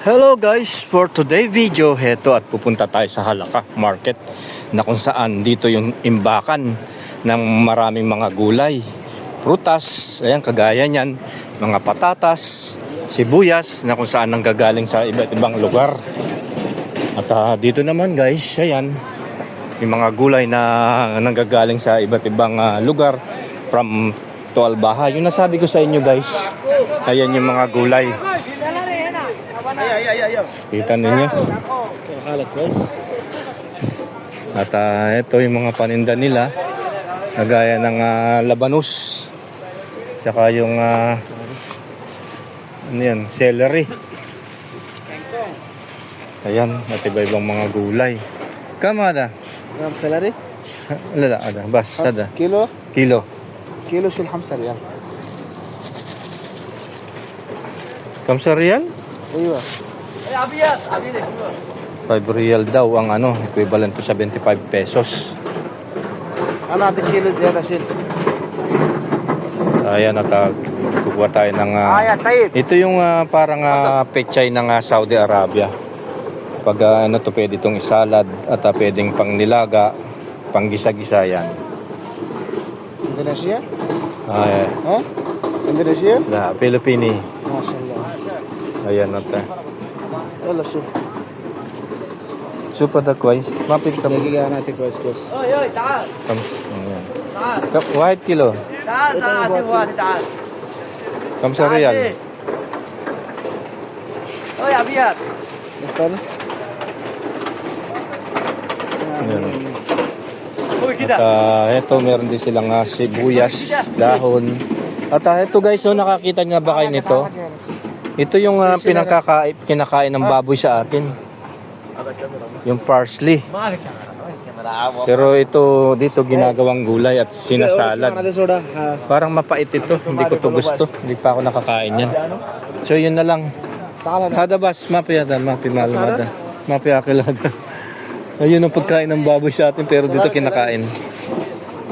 Hello guys, for today video, heto at pupunta tayo sa Halaka Market na kung saan dito yung imbakan ng maraming mga gulay. Prutas, ayan kagaya niyan, mga patatas, sibuyas na kung saan nanggagaling sa iba't ibang lugar. At ah, dito naman guys, ayan, yung mga gulay na nanggagaling sa iba't ibang ah, lugar from Tualbaha. Yung nasabi ko sa inyo guys, ayan yung mga gulay. Kita ninyo. Kalat guys. At ah, ito yung mga paninda nila. Nagaya ng ah, labanus. Saka yung ah, ano yan, celery. Ayan, at iba-ibang mga gulay. Kama da. كم سلري؟ Lala, ada. Bas, ada. خمس كيلو Kilo. كيلو شيل خمسة ريال Kamsa real? ايوه 5 real daw ang ano, equivalent to 75 pesos. Ano ating kilos ah, yan, Asil? Ayan, nagkukuha tayo ng... Ah, uh, Ayan, tayo. Ito yung uh, parang uh, pechay ng uh, Saudi Arabia. Pag uh, ano to, pwede itong isalad at uh, pwedeng pang nilaga, pang gisa-gisa yan. Indonesia? Eh. Ayan. Ha? Indonesia? Na, Pilipini. Masya Allah. Ayan, natin alas eh. Super the coins. Mapit ka. Lagi ka natin coins coins. Oy, oy, taas. Comes. Ayan. Taas. White kilo. Taas, taas, taas, taas. Comes sa real. Eh. Oy, abiyat. Basta na. Ayan. At ah, uh, ito, meron din silang uh, sibuyas, dahon. At uh, guys, so nakakita nga ba kayo nito? Ito yung uh, ah, pinakakain kinakain ng baboy sa akin. Yung parsley. Pero ito dito ginagawang gulay at sinasalad. Parang mapait ito. Hindi ko to gusto. Hindi pa ako nakakain yan. So yun na lang. Hada bas, mapiyada, mapimalmada. Mapiyakilada. Ayun ang pagkain ng baboy sa atin pero dito kinakain.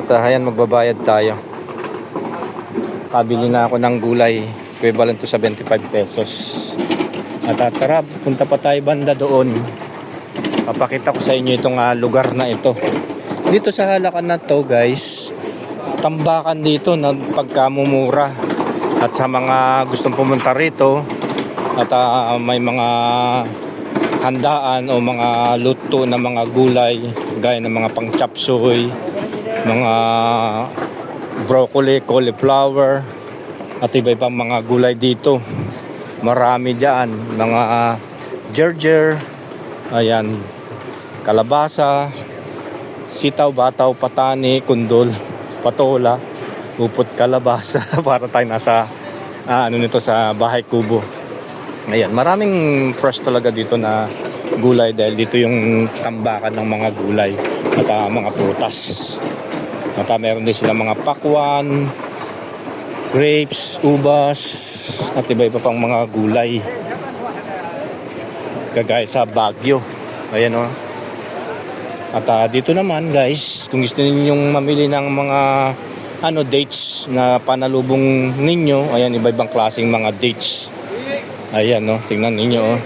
At uh, ayan, magbabayad tayo. Kabili na ako ng gulay. Equivalent to 75 pesos. At ah, tara, punta pa tayo banda doon. Papakita ko sa inyo itong ah, lugar na ito. Dito sa halakan na to guys, tambakan dito na pagkamumura. At sa mga gustong pumunta rito, at ah, may mga handaan o mga luto na mga gulay gaya ng mga pang chop suey, mga broccoli, cauliflower at iba-ibang mga gulay dito. Marami diyan, mga uh, gerger, ayan, kalabasa, sitaw, bataw, patani, kundol, patola, upot kalabasa para tayo nasa ah, ano nito sa bahay kubo. Ayan, maraming fresh talaga dito na gulay dahil dito yung tambakan ng mga gulay at ah, mga prutas. At ah, meron din sila mga pakwan, grapes, ubas, at iba-iba pang mga gulay. Kagaya sa Baguio. Ayan o. At ah, dito naman guys, kung gusto ninyong mamili ng mga ano dates na panalubong ninyo, ayan iba-ibang klaseng mga dates. Ayan, no. Tingnan ninyo, oh.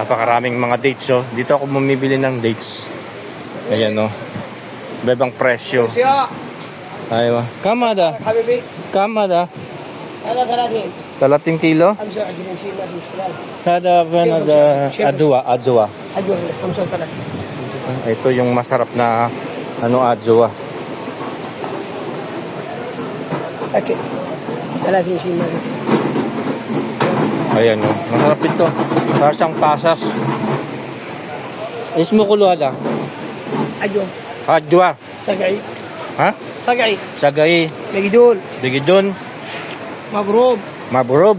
Napakaraming mga dates, oh. Dito ako bumibili ng dates. Ayan, no. Bebang presyo. Aywa. Kama da. Habibi. Kama da. Ana 30. 30 kilo? 25 kilo. Kada ben ada adwa adwa. Adwa 35. Ito yung masarap na ano adwa. Okay. 30 kilo. Ayan oh. Masarap ito. Para siyang pasas. Ismo kulo ada. Adwa. Adwa. Sagay. Ha? سقعي Sagay. مقدول Digidon. مبروب Mabrob.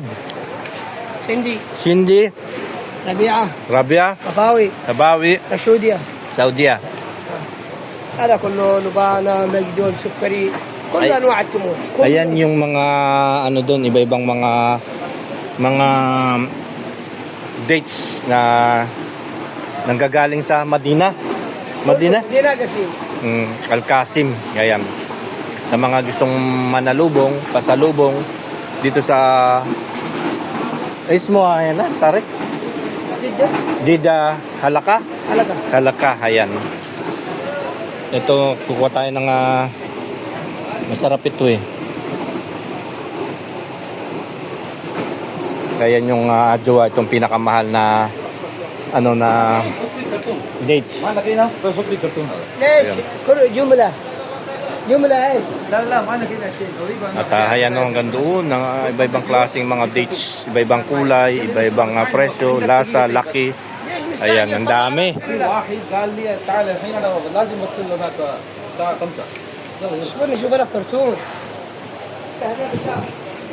سندي Sindi. ربيعه Rabia. صفاوي Tabawi. رشوديا Saudia. هذا كله لبانه مقدول سكري كل أي- انواع التمور كل Ayan yung mga ano doon, iba-ibang mga mga dates na nanggagaling sa Madina. Madina? دينا قسيم Mm, Al-Qasim. Ayan. na mga gustong manalubong, pasalubong dito sa Ismo, ayan na, Tarek. Jida. Jida, Halaka? Halaka. Halaka, ayan. Ito, kukuha tayo ng uh, masarap ito eh. Ayan yung ah, uh, adjoa, itong pinakamahal na ano na dates. Malaki na, perfect ito. Yes, jumla. At ah, uh, hayan no, hanggang doon ng uh, ah, iba-ibang klaseng mga dates, iba-ibang kulay, iba-ibang ah, presyo, lasa, laki. Ayan, ang dami.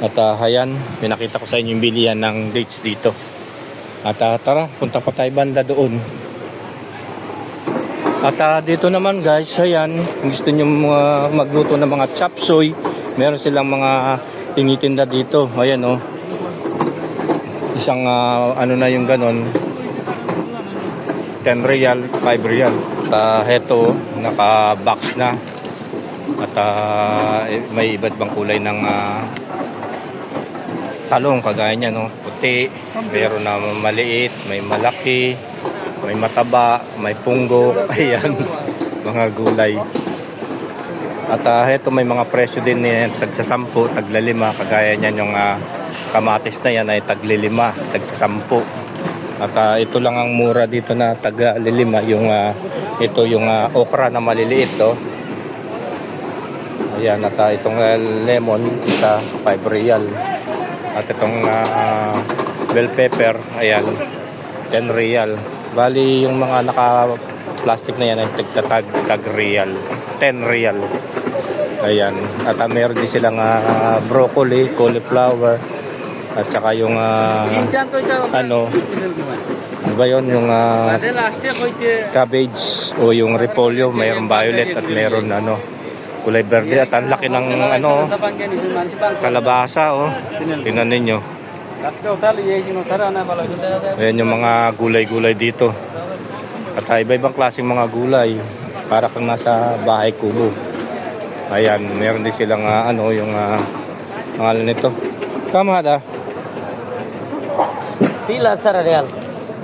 At uh, hayan, pinakita ko sa inyo yung bilihan ng dates dito. At uh, tara, punta pa tayo banda doon. At ah, dito naman guys, ayan, gusto nyo mga magluto ng mga chop suey, meron silang mga tinitinda dito. Ayan oh. Isang ah, ano na yung ganon. 10 real, 5 real. At ah, heto, naka-box na. At eh, may iba't bang kulay ng ah, talong kagaya niya no puti meron na maliit may malaki may mataba may punggo ayan mga gulay at uh, ito may mga presyo din eh, tagsa 10 tagla 5 kagaya niyan yung ah, kamatis na yan ay tagli 5 tagsa 10 at ah, ito lang ang mura dito na taga lilima yung ah, ito yung ah, okra na maliliit oh. Ayan, at ah, itong ah, lemon, isa 5 real. At itong ah, bell pepper, ayan, 10 real. Bali, yung mga naka-plastic na yan ay tagtatag tag real. 10 real. Ayan. At ah, meron din silang ah, broccoli, cauliflower, at saka yung ah, ano, ano ba yun, yung ah, cabbage o yung repolyo, mayroong violet at mayroon ano, kulay verde at ang laki ng ano, kalabasa oh. Tingnan ninyo. Ayan yung mga gulay-gulay dito. At ah, iba-ibang klaseng mga gulay. Para kang nasa bahay kubo. Ayan, meron din silang uh, ano yung ah, uh, pangalan nito. Kamada. Sila sir real.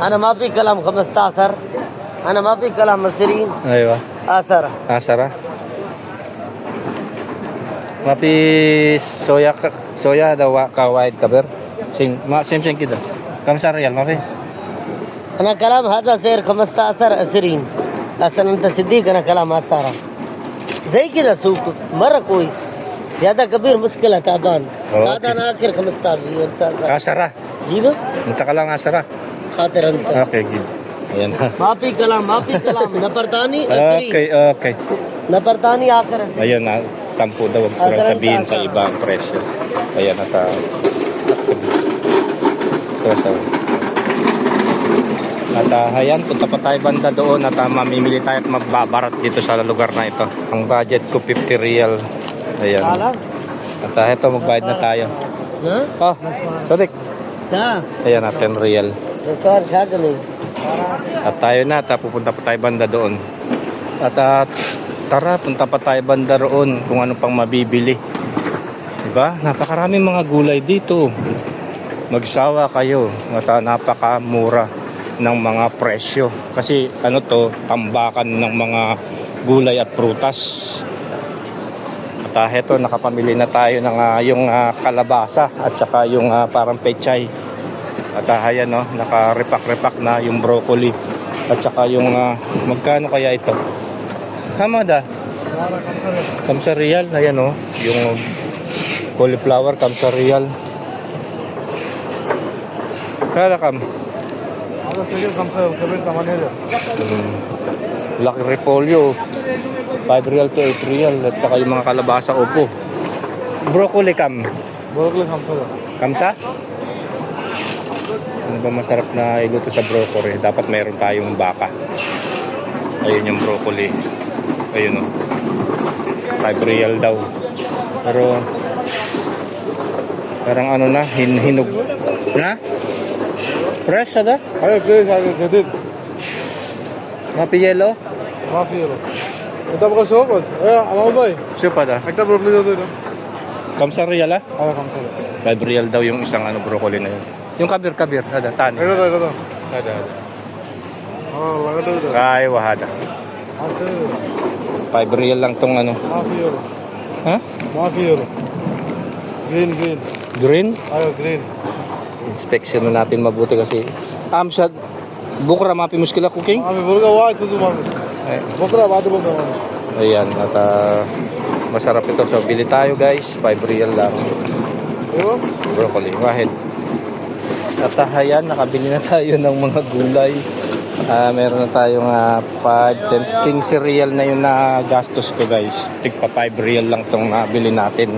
Ana mapi kalam kamusta sir? Ana mapi kalam masiri. Aywa. Asara. Asara. Mapi soya soya daw, dawa kawaid kaber. Sing ma same same kita. Kam sa real mapi. انا كلام هذا سير 15 اسرين اصلا انت صديق انا كلام اسر زي كذا سوق مره كويس زيادة كبير مشكلة تعبان أوكي. هذا انا اخر 15 وانت أسر. Asara. جيبه Unta ka lang asara. خاطر انت Okay, good. Ayan ha. ما في كلام ما في كلام نبرتاني اسرين Okay, okay. نبرتاني اخر اسرين Ayun na, sampu daw wag ko lang sabihin sa ibang presyo. Ayan at uh, So, at uh, ayan, punta pa tayo banda doon at uh, mamimili tayo at magbabarat dito sa lugar na ito. Ang budget ko 50 real. Ayan. At ah, uh, ito, magbayad na tayo. Oh, Sodik. Ayan na, 10 real. At tayo na, at uh, pupunta pa tayo banda doon. At uh, tara, punta pa tayo banda roon kung ano pang mabibili. Diba? Napakaraming mga gulay dito. Magsawa kayo. At uh, napakamura ng mga presyo. Kasi ano to, tambakan ng mga gulay at prutas. At uh, heto, nakapamili na tayo ng ah, yung ah, kalabasa at saka yung ah, parang pechay. At uh, ayan no, naka-repack-repack na yung broccoli. At saka yung ah, magkano kaya ito? Tama da. Kamsa real, ayan no, yung cauliflower kamsa Welcome. Ano, Hello, sir. Welcome, sir. Kabir Tamanero. Black mm. repolyo. 5 real to 8 real. At saka yung mga kalabasa, opo. Broccoli cam. Broccoli cam, sir. Kamsa? Ano ba masarap na iluto sa broccoli? Dapat mayroon tayong baka. Ayun yung broccoli. Ayun o. No? 5 real daw. Pero parang ano na, hin hinog. Na? Fresh ada? Hayır fresh hayır cedid. Mapi yellow? Mapi yellow. Kita buka sokot. Eh, ano ba? Siya da. Kita problem dito na. Kamsar real ah? Oo, kamsar. Five real daw yung isang ano broccoli na yun. Yung kabir kabir ada tani. Ada ada ada. Ada ada. Oh, wala daw. Ay, wahada. Okay. Five real lang tong ano. Mapi yellow. Ha? Mapi yellow. Green green. Green? Ayo green inspection na natin mabuti kasi um, amsad bukra mapi muskila cooking? Abi burga wa ito sumami bukra wa ito burga ayan at uh, masarap ito. So bili tayo guys. 5 real lang. Broccoli. Wahid at uh, ayan nakabili na tayo ng mga gulay. Uh, meron na tayong uh, 5 10 15 real na yung nagastos ko guys. Tigpa 5 real lang tong nabili natin.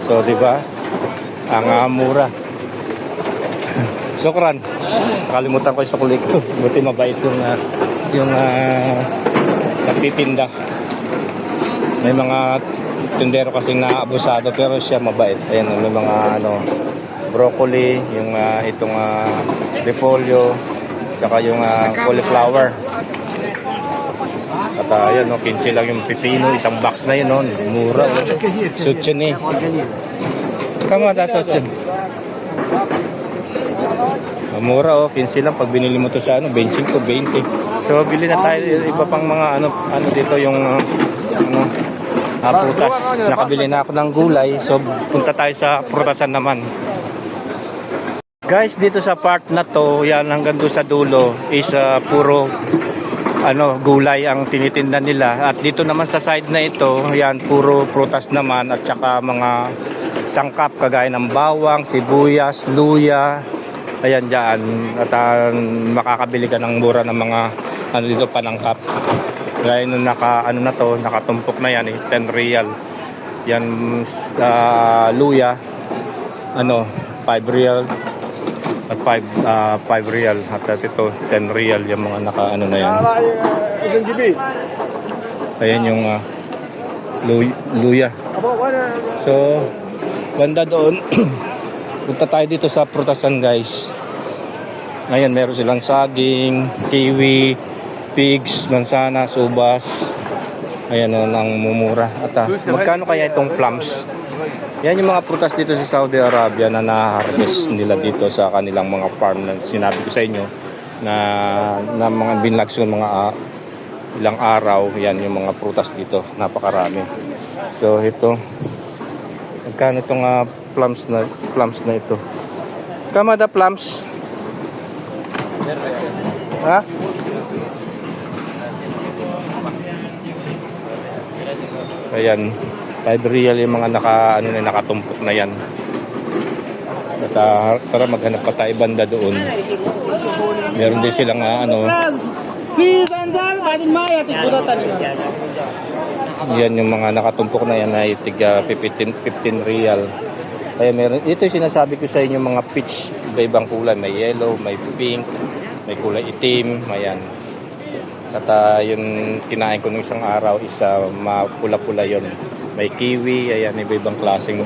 So di ba? Ang uh, mura. Sukran. Kalimutan ko yung sukli ko. Buti mabait yung, ah, yung uh, nagtitinda. May mga tindero kasi na abusado pero siya mabait. Ayan, may mga ano, broccoli, yung ah, itong uh, repolyo, saka yung ah, cauliflower. At uh, ayan, no, 15 lang yung pipino, isang box na yun, no, mura. Oh. Sutsun eh. Kama da sutsun. Mura oh, 15 lang pag binili mo to sa ano, 25 20. So bili na tayo iba pang mga ano ano dito yung ano ah, prutas. Nakabili na ako ng gulay. So punta tayo sa prutasan naman. Guys, dito sa part na to, yan hanggang doon sa dulo is ah, puro ano, gulay ang tinitinda nila. At dito naman sa side na ito, yan puro prutas naman at saka mga sangkap kagaya ng bawang, sibuyas, luya ayan dyan. At uh, makakabili ka ng mura ng mga ano dito panangkap gaya nung naka ano na to nakatumpok na yan eh, 10 real. Yan uh, luya ano 5 real. At 5 uh, 5 real. At ito 10 real yung mga naka ano na yan. Ayan yung uh, luya. So banda doon punta tayo dito sa prutasan guys. Ngayon, meron silang saging, kiwi, pigs, mansana, subas. Ayan o, nang mumura. At ah, magkano kaya itong plums? Yan yung mga prutas dito sa Saudi Arabia na na-harvest nila dito sa kanilang mga farm na sinabi ko sa inyo na, na mga binlags ko mga ah, ilang araw. Yan yung mga prutas dito. Napakarami. So, ito. Magkano itong ah, plums na plums na ito? Kamada plums? Ha? Ayan. 5 real yung mga naka, ano na, nakatumpok na yan. At uh, tara maghanap pa tayo banda doon. Meron din silang uh, ano. Yan yung mga nakatumpok na yan ay tiga 15, 15 real. Kaya meron, ito yung sinasabi ko sa inyo mga pitch, iba-ibang kulay. May yellow, may pink, may kulay itim, ayan. At ah, yung kinain ko nung isang araw, isa mapula-pula yon May kiwi, ayan, iba-ibang klaseng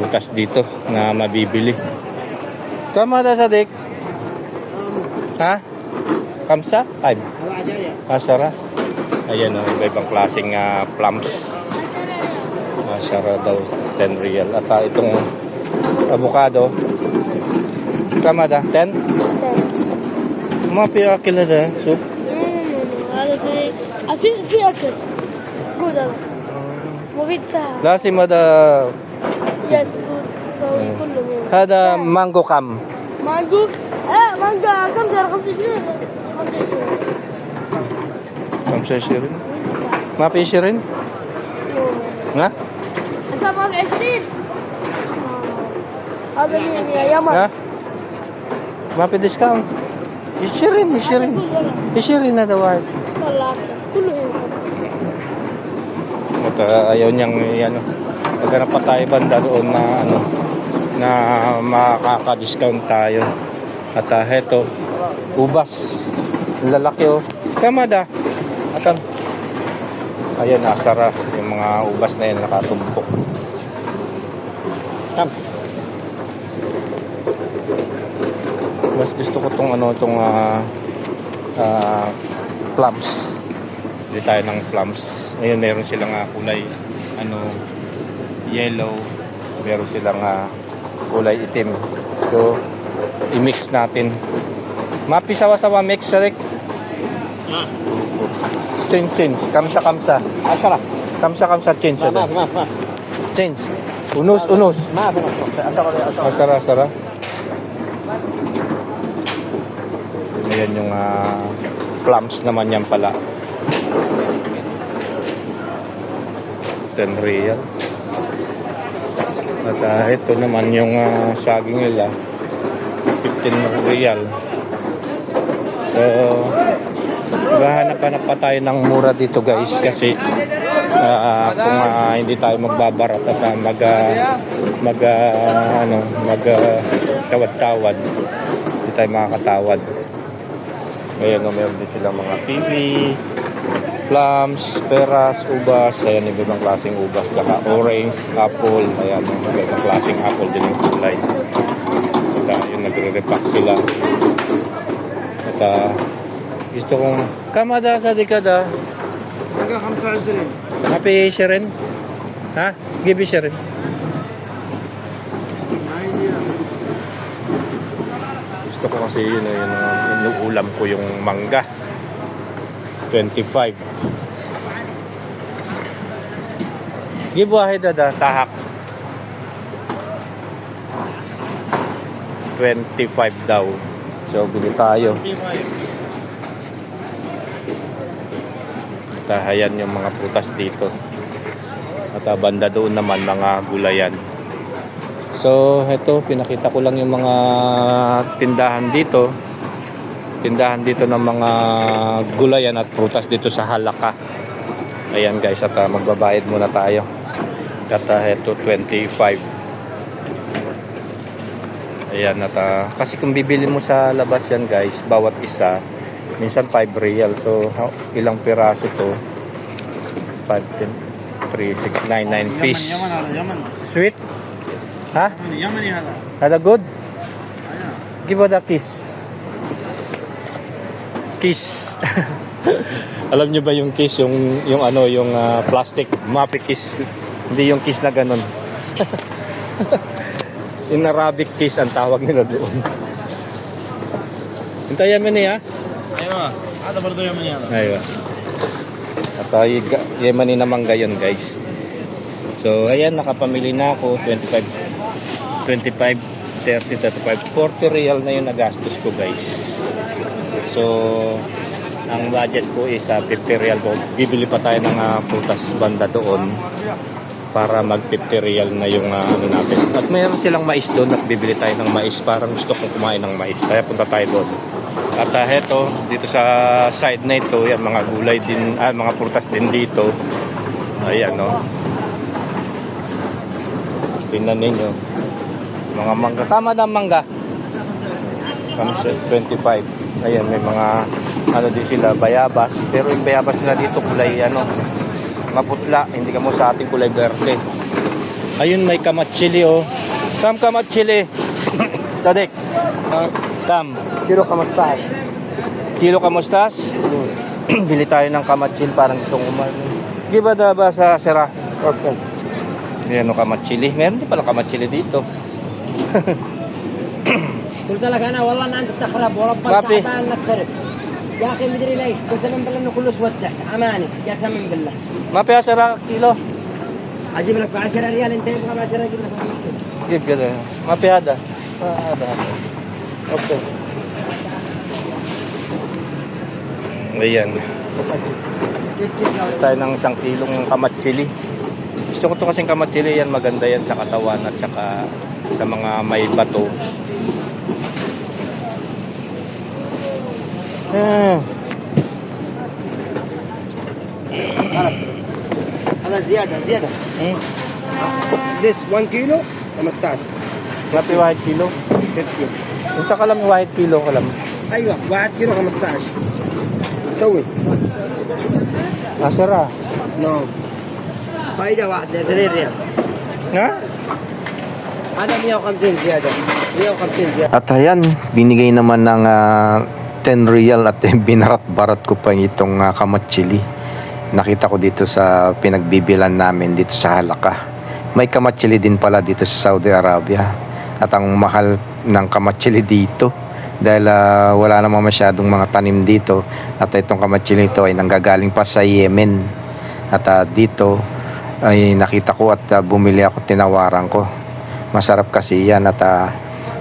bukas dito na mabibili. Tama na sa dik. Ha? Kamsa? Five. Masara. Ayan o, iba-ibang klaseng ah, plums. Masara daw, 10 real. At ah, itong avocado, kama da, 10? Mga piyakila da, soup. هذا شيء أصير في أكل جود هذا مفيد سهل Lasi mo da, يس جود قوي كله مو hada mango kam. مانجو اه مانجا كم سعر 25 25 Kamsa shirin. Mapi shirin? Ha? حساب 20 هذا مين يا يمن Ha? Mapi discount. Ishirin, ishirin. Ishirin na daw. At uh, ayaw niyang eh, ano, maghanap pa tayo banda doon na ano na makaka-discount tayo. At uh, heto, ubas. Lalaki oh. Kamada. At ang, ayan, ah, nasara. Yung mga ubas na yan nakatumpok. mas gusto ko tong ano tong uh, uh, plums. Bili tayo ng plums. Ngayon meron silang uh, kulay ano yellow. Meron silang uh, kulay itim. So i-mix natin. Mapi sawa-sawa mix Sharek ah. change change. Kamsa kamsa. Asara kamsa kamsa change ma, ma, change. Unos unos ma, ma, ma. asara asara asara Ayan yung ah, plums naman yan pala. 10 real. At ah, ito naman yung ah, saging nila. 15 real. So, maghahanap-hanap pa tayo ng mura dito guys kasi ah, kung ah, hindi tayo magbabarat at ah, mag ah, mag ah, ano mag ah, tawad-tawad hindi tayo makakatawad Ayan, no, meron din silang mga kiwi, plums, peras, ubas. Ayan, yung ibang klaseng ubas. Tsaka orange, apple. Ayan, yung ibang klaseng apple din yung kulay. At uh, yun, nagre-repack sila. At uh, gusto kong kamada sa dekada. Nagkakamsahan siya rin. Eh. Happy siya rin. Ha? Gibi siya rin. Gusto ko kasi yun, eh, yun, yun yung ulam ko yung mangga. 25. Give wahid dada, tahak. 25 daw. So, bili tayo. Tahayan yung mga prutas dito. At banda doon naman mga gulayan. So, heto, pinakita ko lang yung mga tindahan dito. Tindahan dito ng mga gulayan at prutas dito sa Halaka. Ayan guys, at uh, magbabayad muna tayo. At uh, heto, 25. Ayan, at uh, kasi kung bibili mo sa labas yan guys, bawat isa, minsan 5 real. So, ilang piraso to? 5, 10, 3, 6, 9, 9 piece. Sweet? Huh? Nada good? Give her a kiss. Kiss. Alam niyo ba yung kiss, yung yung ano, yung uh, plastic mapi kiss. Hindi yung kiss na ganun. yung Arabic kiss ang tawag nila doon. Hintayan mo niya. Aywa. Ata bardo yaman niya. Aywa. At ah, uh, yemani naman gayon guys. So ayan, nakapamili na ako. 25 25 30 35 40 real na yung nagastos ko guys. So ang budget ko is uh, 50 real ko. Bibili pa tayo ng uh, prutas banda doon para mag 50 real na yung uh, ano natin. At mayroon silang mais doon at bibili tayo ng mais. Parang gusto kong kumain ng mais. Kaya punta tayo doon. At uh, heto, dito sa side na ito, yan, mga gulay din, ah, mga prutas din dito. Ayan, no. Tingnan ninyo. Mga mangga. Kama daw mangga. 25. Ayan, may mga ano din sila, bayabas. Pero yung bayabas nila dito kulay ano, maputla. Hindi ka mo sa ating kulay verde. Ayun, may kamatsili oh. Sam kamatsili. Tadek. Uh, Tam. Kilo kamastas. Kilo kamastas? Bili tayo ng kamatsil parang gusto kong umano. Di ba ba sa sera? Okay. Meron kamatchili. Meron din pala kamatchili dito. قلت لك انا والله ان انت تخرب وربك بابي. تعبان انك ترد يا اخي مدري ليش قسما بالله انه كله اسود تحت اماني قسما بالله Mapaya sera kilo. اجيب لك ب 10 ريال انت يبغى ب 10 اجيب لك ما مشكله Give gada. Mapaya da. Ah, ada. Okay. Ayan. Tayo ng isang kilong kamatsili. Gusto ko to kasing kamatsili yan. Maganda yan sa katawan at saka sa mga may bato. Ah. هذا زياده زياده Hmm. this 1 كيلو 15 Grabe wahid kilo. 50 Unsa ka lang wahid kilo ka lang. ايوه 1 كيلو 15 سوي Nasara. نو فايده واحده 3 ريال Ha? at ayan, binigay naman ng ah, 10 real at binarat-barat ko pa itong uh, kamatsili. Nakita ko dito sa pinagbibilan namin dito sa Halaka. May kamatsili din pala dito sa Saudi Arabia. At ang mahal ng kamatsili dito, dahil ah, wala namang masyadong mga tanim dito at itong kamatsili ito ay nanggagaling pa sa Yemen at ah, dito ay nakita ko at ah, bumili ako tinawaran ko masarap kasi yan at ah,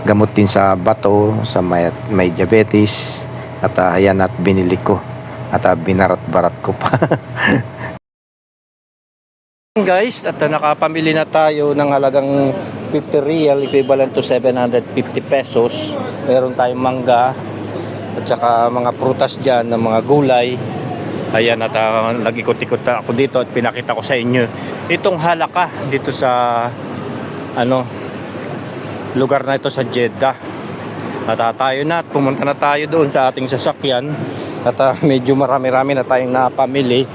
gamot din sa bato sa may, may diabetes at ah, ayan at binili ko at ah, binarat-barat ko pa Guys, at uh, nakapamili na tayo ng halagang 50 real equivalent to 750 pesos. Meron tayong mangga at saka mga prutas dyan ng mga gulay. Ayan at uh, nag-ikot-ikot ako dito at pinakita ko sa inyo itong halaka dito sa ano lugar na ito sa Jeddah. At uh, tayo na at pumunta na tayo doon sa ating sasakyan. At uh, medyo marami-rami na tayong napamili.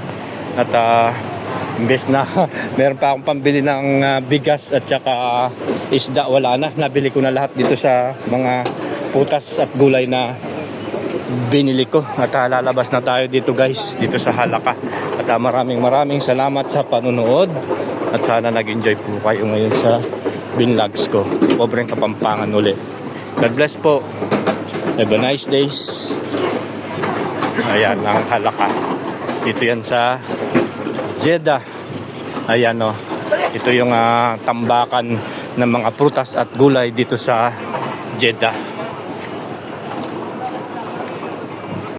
At uh, imbes na meron pa akong pambili ng uh, bigas at saka isda wala na. Nabili ko na lahat dito sa mga putas at gulay na binili ko. At uh, lalabas na tayo dito guys dito sa Halaka. At uh, maraming maraming salamat sa panunood at sana nag-enjoy po kayo ngayon sa binlogs ko pobreng kapampangan uli God bless po have a nice days ayan ang Halaka dito yan sa Jeddah. Ayan o. Ito yung ah, tambakan ng mga prutas at gulay dito sa Jeddah.